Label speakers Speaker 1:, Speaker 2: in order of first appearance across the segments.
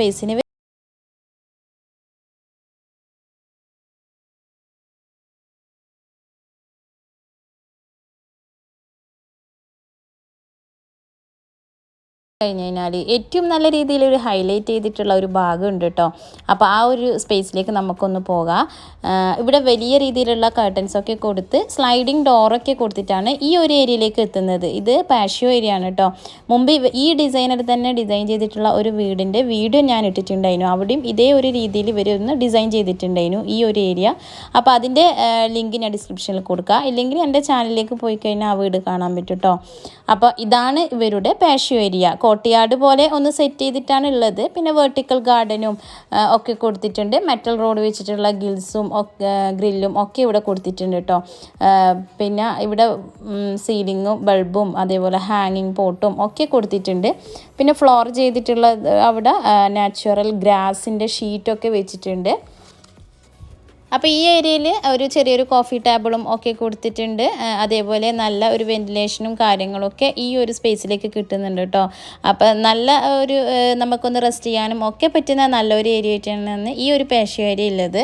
Speaker 1: സ്പേസിന് കഴിഞ്ഞ് കഴിഞ്ഞാൽ ഏറ്റവും നല്ല രീതിയിൽ ഒരു ഹൈലൈറ്റ് ചെയ്തിട്ടുള്ള ഒരു ഭാഗമുണ്ട് കേട്ടോ അപ്പോൾ ആ ഒരു സ്പേസിലേക്ക് നമുക്കൊന്ന് പോകാം. ഇവിടെ വലിയ രീതിയിലുള്ള കർട്ടൻസ് ഒക്കെ കൊടുത്ത് സ്ലൈഡിങ് ഡോറൊക്കെ കൊടുത്തിട്ടാണ് ഈ ഒരു ഏരിയയിലേക്ക് എത്തുന്നത്. ഇത് പാഷ്യോ ഏരിയ ആണ് കേട്ടോ മുമ്പ് ഈ ഡിസൈനർ തന്നെ ഡിസൈൻ ചെയ്തിട്ടുള്ള ഒരു വീടിന്റെ വീഡിയോ ഞാൻ ഇട്ടിട്ടുണ്ടായിരുന്നു. അവിടെയും ഇതേ ഒരു രീതിയിൽ ഇവർ ഒന്ന് ഡിസൈൻ ചെയ്തിട്ടുണ്ടായിരുന്നു ഈ ഒരു ഏരിയ അപ്പോൾ അതിന്റെ ലിങ്ക് ഞാൻ ഡിസ്ക്രിപ്ഷനിൽ കൊടുക്കുക ഇല്ലെങ്കിൽ എന്റെ ചാനലിലേക്ക് പോയി കഴിഞ്ഞാൽ ആ വീട് കാണാൻ പറ്റും കേട്ടോ അപ്പോൾ ഇതാണ് ഇവരുടെ പാഷ്യോ ഏരിയ കോട്ടയാട് പോലെ ഒന്ന് സെറ്റ് ചെയ്തിട്ടാണ് ഉള്ളത്. പിന്നെ വെർട്ടിക്കൽ ഗാർഡനും ഒക്കെ കൊടുത്തിട്ടുണ്ട്. മെറ്റൽ റോഡ് വെച്ചിട്ടുള്ള ഗിൽസും ഒക്കെ ഗ്രില്ലും ഒക്കെ ഇവിടെ കൊടുത്തിട്ടുണ്ട് കേട്ടോ പിന്നെ ഇവിടെ സീലിങ്ങും ബൾബും അതേപോലെ ഹാങ്ങിങ് പോട്ടും ഒക്കെ കൊടുത്തിട്ടുണ്ട്. പിന്നെ ഫ്ലോർ ചെയ്തിട്ടുള്ള അവിടെ നാച്ചുറൽ ഗ്രാസിന്റെ ഷീറ്റൊക്കെ വെച്ചിട്ടുണ്ട്. അപ്പോൾ ഈ ഏരിയയിൽ ഒരു ചെറിയൊരു കോഫി ടേബിളും ഒക്കെ കൊടുത്തിട്ടുണ്ട്. അതേപോലെ നല്ല ഒരു വെന്റിലേഷനും കാര്യങ്ങളൊക്കെ ഈ ഒരു സ്പേസിലേക്ക് കിട്ടുന്നുണ്ട് കേട്ടോ അപ്പോൾ നല്ല ഒരു നമുക്കൊന്ന് റെസ്റ്റ് ചെയ്യാനും ഒക്കെ പറ്റുന്ന നല്ലൊരു ഏരിയ ആയിട്ടാണ് ഈ ഒരു പേശ ഏരിയ ഉള്ളത്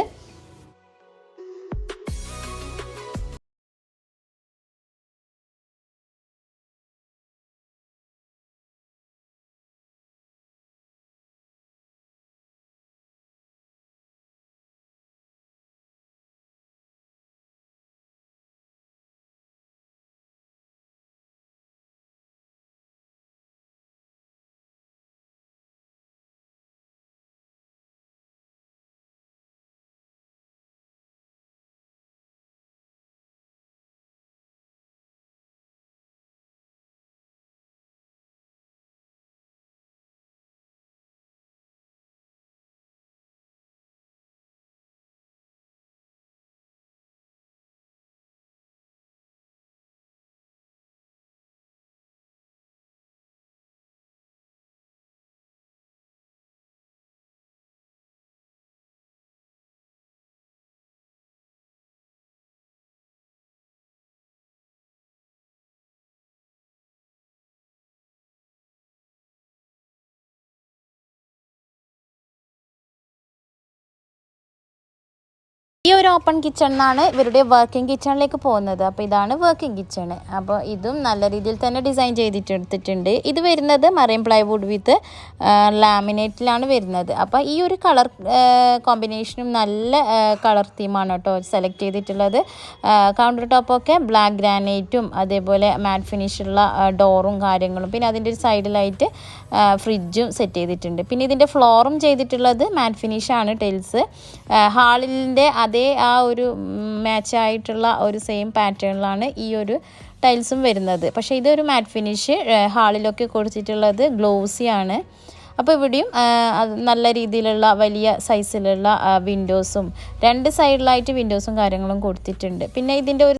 Speaker 1: ഈ ഒരു ഓപ്പൺ കിച്ചൺ എന്നാണ് ഇവരുടെ വർക്കിംഗ് കിച്ചണിലേക്ക് പോകുന്നത്. അപ്പോൾ ഇതാണ് വർക്കിംഗ് കിച്ചൺ അപ്പോൾ ഇതും നല്ല രീതിയിൽ തന്നെ ഡിസൈൻ ചെയ്തിട്ടെടുത്തിട്ടുണ്ട്. ഇത് വരുന്നത് മറൈൻ പ്ലൈവുഡ് വിത്ത് ലാമിനേറ്റിലാണ് വരുന്നത്. അപ്പോൾ ഈ ഒരു കളർ കോമ്പിനേഷനും നല്ല കളർ തീമാണ് കേട്ടോ സെലക്ട് ചെയ്തിട്ടുള്ളത്. കൗണ്ടർ ടോപ്പൊക്കെ ബ്ലാക്ക് ഗ്രാനൈറ്റും അതേപോലെ മാറ്റ് ഫിനിഷുള്ള ഡോറും കാര്യങ്ങളും പിന്നെ അതിന്റെ ഒരു സൈഡിലായിട്ട് ഫ്രിഡ്ജും സെറ്റ് ചെയ്തിട്ടുണ്ട്. പിന്നെ ഇതിന്റെ ഫ്ലോറും ചെയ്തിട്ടുള്ളത് മാറ്റ് ഫിനിഷാണ് ടൈൽസ് ഹാളിന്റെ അതേ അതേ ആ ഒരു മാച്ചായിട്ടുള്ള ഒരു സെയിം പാറ്റേണിലാണ് ഈ ഒരു ടൈൽസും വരുന്നത്. പക്ഷേ ഇതൊരു മാറ്റ് ഫിനിഷ് ഹാളിലൊക്കെ കൊടുത്തിട്ടുള്ളത് ഗ്ലോസിയാണ് അപ്പോൾ ഇവിടെയും നല്ല രീതിയിലുള്ള വലിയ സൈസിലുള്ള വിൻഡോസും രണ്ട് സൈഡിലായിട്ട് വിൻഡോസും കാര്യങ്ങളും കൊടുത്തിട്ടുണ്ട്. പിന്നെ ഇതിന്റെ ഒരു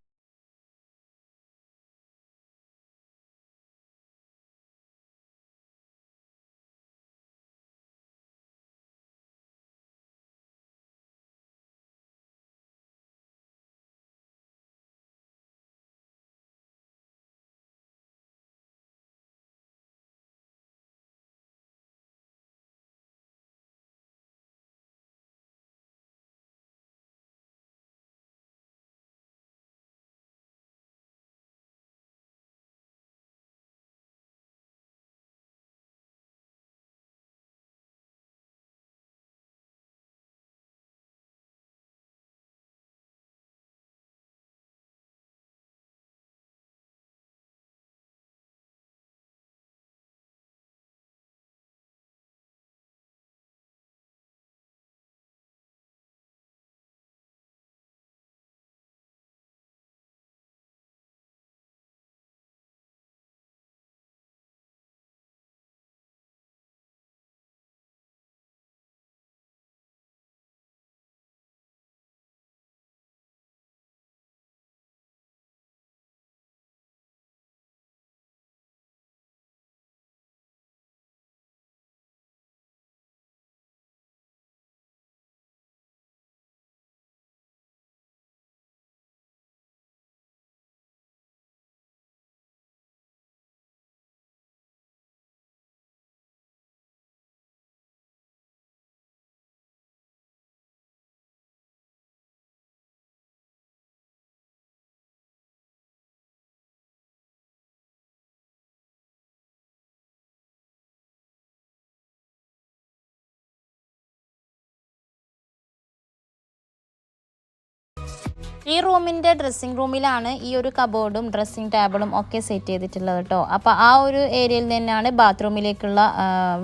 Speaker 1: ഈ റൂമിന്റെ ഡ്രസ്സിംഗ് റൂമിലാണ് ഈ ഒരു കബോർഡും ഡ്രസ്സിംഗ് ടേബിളും ഒക്കെ സെറ്റ് ചെയ്തിട്ടുള്ളത് കേട്ടോ അപ്പോൾ ആ ഒരു ഏരിയയിൽ തന്നെയാണ് ബാത്റൂമിലേക്കുള്ള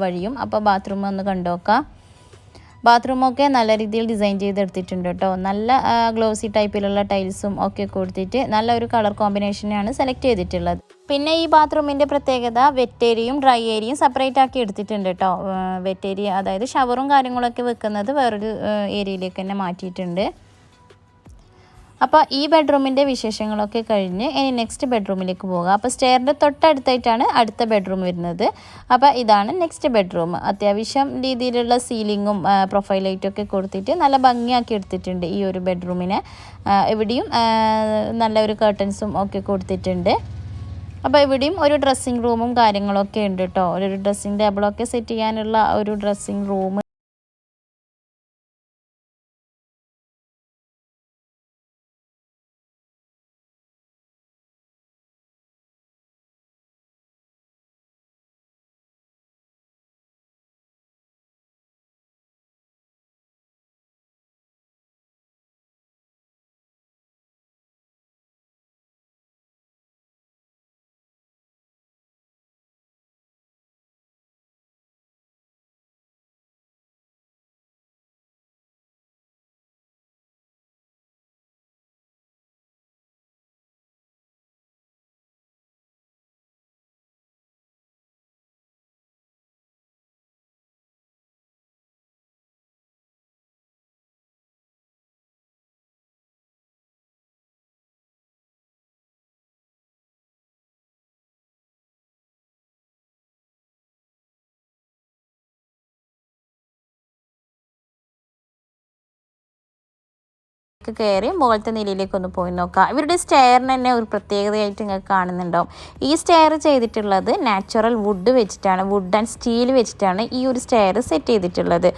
Speaker 1: വഴിയും. അപ്പോൾ ബാത്റൂം ഒന്ന് കണ്ടുനോക്കാം ബാത്റൂമൊക്കെ നല്ല രീതിയിൽ ഡിസൈൻ ചെയ്തെടുത്തിട്ടുണ്ട് കേട്ടോ നല്ല ഗ്ലോസി ടൈപ്പിലുള്ള ടൈൽസും ഒക്കെ കൊടുത്തിട്ട് നല്ല ഒരു കളർ കോമ്പിനേഷനാണ് സെലക്ട് ചെയ്തിട്ടുള്ളത്. പിന്നെ ഈ ബാത്റൂമിന്റെ പ്രത്യേകത വെറ്റ് ഏരിയയും ഡ്രൈ ഏരിയയും സെപ്പറേറ്റ് ആക്കി എടുത്തിട്ടുണ്ട് കേട്ടോ വെറ്റ് ഏരിയ അതായത് ഷവറും കാര്യങ്ങളൊക്കെ വെക്കുന്നത് വേറൊരു ഏരിയയിലേക്ക് തന്നെ മാറ്റിയിട്ടുണ്ട്. അപ്പോൾ ഈ ബെഡ്റൂമിന്റെ വിശേഷങ്ങളൊക്കെ കഴിഞ്ഞ് ഇനി നെക്സ്റ്റ് ബെഡ്റൂമിലേക്ക് പോകാം. അപ്പോൾ സ്റ്റെയറിന്റെ തൊട്ടടുത്തായിട്ടാണ് അടുത്ത ബെഡ്റൂം വരുന്നത്. അപ്പോൾ ഇതാണ് നെക്സ്റ്റ് ബെഡ്റൂം അത്യാവശ്യം രീതിയിലുള്ള സീലിങ്ങും പ്രൊഫൈൽ ലൈറ്റൊക്കെ കൊടുത്തിട്ട് നല്ല ഭംഗിയാക്കി എടുത്തിട്ടുണ്ട് ഈ ഒരു ബെഡ്റൂമിനെ എവിടെയും നല്ല ഒരു കർട്ടൻസും ഒക്കെ കൊടുത്തിട്ടുണ്ട്. അപ്പോൾ ഇവിടെയും ഒരു ഡ്രസ്സിംഗ് റൂമും കാര്യങ്ങളൊക്കെ ഉണ്ട് കേട്ടോ ഒരു ഡ്രസ്സിങ് ടേബിളൊക്കെ സെറ്റ് ചെയ്യാനുള്ള ഒരു ഡ്രസ്സിംഗ് റൂം ഒക്കെ കയറി മുകളിലത്തെ നിലയിലേക്ക് ഒന്ന് പോയി നോക്കാം. ഇവരുടെ സ്റ്റെയറിന് തന്നെ ഒരു പ്രത്യേകതയായിട്ട് നിങ്ങൾക്ക് കാണുന്നുണ്ടാവും. ഈ സ്റ്റെയർ ചെയ്തിട്ടുള്ളത് നാച്ചുറൽ വുഡ് വെച്ചിട്ടാണ് വുഡ് ആൻഡ് സ്റ്റീൽ വെച്ചിട്ടാണ് ഈ ഒരു സ്റ്റെയർ സെറ്റ് ചെയ്തിട്ടുള്ളത്.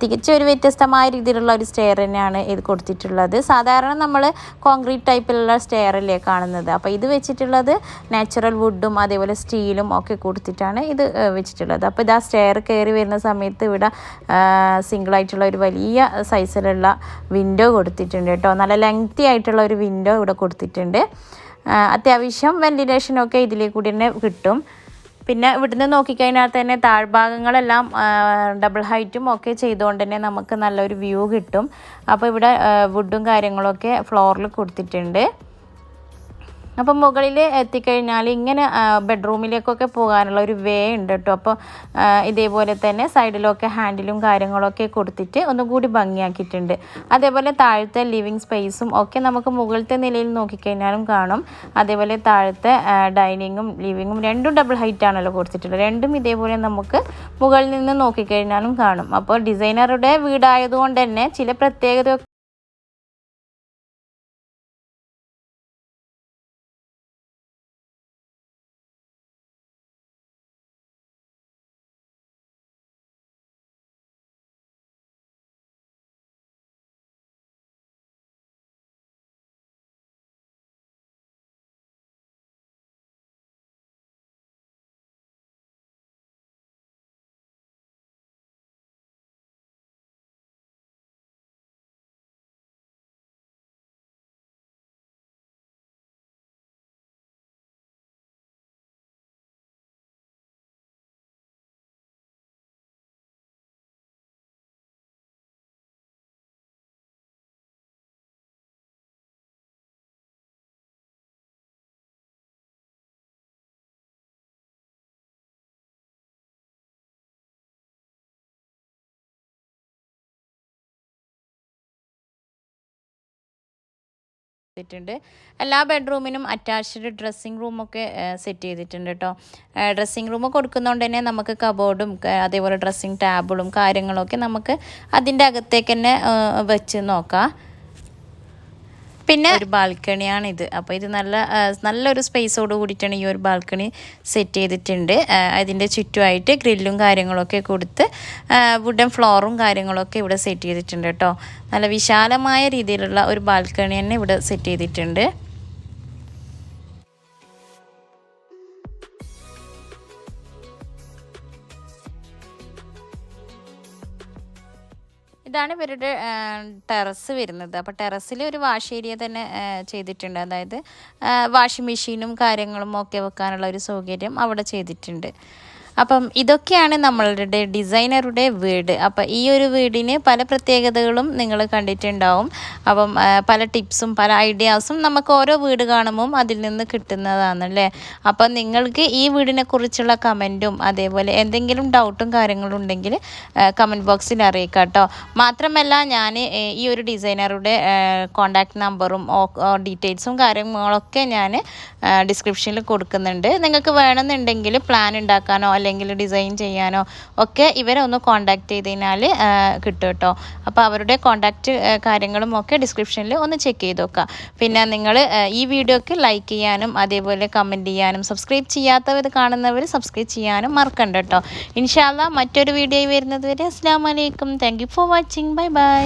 Speaker 1: തികച്ചും ഒരു വ്യത്യസ്തമായ രീതിയിലുള്ള ഒരു സ്റ്റെയർ തന്നെയാണ് ഇത് കൊടുത്തിട്ടുള്ളത്. സാധാരണ നമ്മൾ കോൺക്രീറ്റ് ടൈപ്പിലുള്ള സ്റ്റെയർ അല്ലേ കാണുന്നത്. അപ്പോൾ ഇത് വെച്ചിട്ടുള്ളത് നാച്ചുറൽ വുഡും അതേപോലെ സ്റ്റീലും ഒക്കെ കൊടുത്തിട്ടാണ് ഇത് വെച്ചിട്ടുള്ളത്. അപ്പോൾ ഇത് ആ സ്റ്റെയർ കയറി വരുന്ന സമയത്ത് ഇവിടെ സിംഗിളായിട്ടുള്ള ഒരു വലിയ സൈസിലുള്ള വിൻഡോ കൊടുത്തിട്ടുണ്ട്. കേട്ടോ. നല്ല ലെങ്തി ആയിട്ടുള്ള ഒരു വിൻഡോ ഇവിടെ കൊടുത്തിട്ടുണ്ട്. അത്യാവശ്യം വെന്റിലേഷനൊക്കെ ഇതിൽ കൂടി തന്നെ കിട്ടും. പിന്നെ ഇവിടുന്ന് നോക്കിക്കഴിഞ്ഞാൽ തന്നെ താഴ്ഭാഗങ്ങളെല്ലാം ഡബിൾ ഹൈറ്റും ഒക്കെ ചെയ്തുകൊണ്ട് തന്നെ നമുക്ക് നല്ലൊരു വ്യൂ കിട്ടും. അപ്പോൾ ഇവിടെ വുഡും കാര്യങ്ങളൊക്കെ ഫ്ലോറിൽ കൊടുത്തിട്ടുണ്ട്. അപ്പം മുകളിൽ എത്തിക്കഴിഞ്ഞാൽ ഇങ്ങനെ ബെഡ്റൂമിലേക്കൊക്കെ പോകാനുള്ള ഒരു വേ ഉണ്ട് കേട്ടോ അപ്പോൾ ഇതേപോലെ തന്നെ സൈഡിലൊക്കെ ഹാൻഡിലും കാര്യങ്ങളൊക്കെ കൊടുത്തിട്ട് ഒന്നും കൂടി ഭംഗിയാക്കിയിട്ടുണ്ട്. അതേപോലെ താഴത്തെ ലിവിങ് സ്പേസും ഒക്കെ നമുക്ക് മുകളിലത്തെ നിലയിൽ നോക്കിക്കഴിഞ്ഞാലും കാണും. അതേപോലെ താഴത്തെ ഡൈനിങ്ങും ലിവിങ്ങും രണ്ടും ഡബിൾ ഹൈറ്റ് ആണല്ലോ കൊടുത്തിട്ടുള്ളത്. രണ്ടും ഇതേപോലെ നമുക്ക് മുകളിൽ നിന്ന് നോക്കിക്കഴിഞ്ഞാലും കാണും. അപ്പോൾ ഡിസൈനറുടെ വീടായതുകൊണ്ട് തന്നെ ചില പ്രത്യേകത ചെയ്തിട്ടുണ്ട്. എല്ലാ ബെഡ്റൂമിനും അറ്റാച്ച്ഡ് ഡ്രസ്സിങ് റൂമൊക്കെ സെറ്റ് ചെയ്തിട്ടുണ്ട് കേട്ടോ ഡ്രസ്സിങ് റൂം കൊടുക്കുന്നതുകൊണ്ട് തന്നെ നമുക്ക് കബോർഡും അതേപോലെ ഡ്രസ്സിങ് ടാബിളും കാര്യങ്ങളൊക്കെ നമുക്ക് അതിന്റെ അകത്തേക്ക് തന്നെ വെച്ച് നോക്കാം. പിന്നെ ഒരു ബാൽക്കണിയാണ് ഇത് അപ്പോൾ ഇത് നല്ല നല്ലൊരു സ്പേസോട് കൂടിയിട്ടാണ് ഈ ഒരു ബാൽക്കണി സെറ്റ് ചെയ്തിട്ടുണ്ട്. അതിന്റെ ചുറ്റുമായിട്ട് ഗ്രില്ലും കാര്യങ്ങളൊക്കെ കൊടുത്ത് വുഡൻ ഫ്ലോറും കാര്യങ്ങളൊക്കെ ഇവിടെ സെറ്റ് ചെയ്തിട്ടുണ്ട് കേട്ടോ നല്ല വിശാലമായ രീതിയിലുള്ള ഒരു ബാൽക്കണി തന്നെ ഇവിടെ സെറ്റ് ചെയ്തിട്ടുണ്ട്. ഇതാണ് ഇവരുടെ ടെറസ് വരുന്നത്. അപ്പോൾ ടെറസിൽ ഒരു വാഷ് ഏരിയ തന്നെ ചെയ്തിട്ടുണ്ട്. അതായത് വാഷിംഗ് മെഷീനും കാര്യങ്ങളും ഒക്കെ വെക്കാനുള്ള ഒരു സൗകര്യം അവിടെ ചെയ്തിട്ടുണ്ട്. അപ്പം ഇതൊക്കെയാണ് നമ്മളുടെ ഡിസൈനറുടെ വീട്. അപ്പം ഈ ഒരു വീടിന് പല പ്രത്യേകതകളും നിങ്ങൾ കണ്ടിട്ടുണ്ടാവും. അപ്പം പല ടിപ്സും പല ഐഡിയാസും നമുക്ക് ഓരോ വീട് കാണുമ്പോൾ അതിൽ നിന്ന് കിട്ടുന്നതാണല്ലേ? അപ്പം നിങ്ങൾക്ക് ഈ വീടിനെ കുറിച്ചുള്ള കമന്റും അതേപോലെ എന്തെങ്കിലും ഡൗട്ടും കാര്യങ്ങളും ഉണ്ടെങ്കിൽ കമന്റ് ബോക്സിൽ അറിയിക്കാം കേട്ടോ. മാത്രമല്ല ഞാൻ ഈ ഒരു ഡിസൈനറുടെ കോണ്ടാക്ട് നമ്പറും ഡീറ്റെയിൽസും കാര്യങ്ങളൊക്കെ ഞാൻ ഡിസ്ക്രിപ്ഷനിൽ കൊടുക്കുന്നുണ്ട്. നിങ്ങൾക്ക് വേണമെന്നുണ്ടെങ്കിൽ പ്ലാൻ ഉണ്ടാക്കാനോ ഡിസൈൻ ചെയ്യാനോ ഒക്കെ ഇവരെ ഒന്ന് കോണ്ടാക്ട് ചെയ്ത് കഴിഞ്ഞാൽ കിട്ടും കേട്ടോ. അപ്പോൾ അവരുടെ കോണ്ടാക്ട് കാര്യങ്ങളും ഒക്കെ ഡിസ്ക്രിപ്ഷനിൽ ഒന്ന് ചെക്ക് ചെയ്ത് നോക്കുക. പിന്നെ നിങ്ങൾ ഈ വീഡിയോക്ക് ലൈക്ക് ചെയ്യാനും അതേപോലെ കമന്റ് ചെയ്യാനും സബ്സ്ക്രൈബ് ചെയ്യാത്തവർ കാണുന്നവർ സബ്സ്ക്രൈബ് ചെയ്യാനും മറക്കണ്ട കേട്ടോ. ഇൻഷാല്ല മറ്റൊരു വീഡിയോ വരുന്നത് വരെ അസ്സാം വലൈക്കും thank for watching bye bye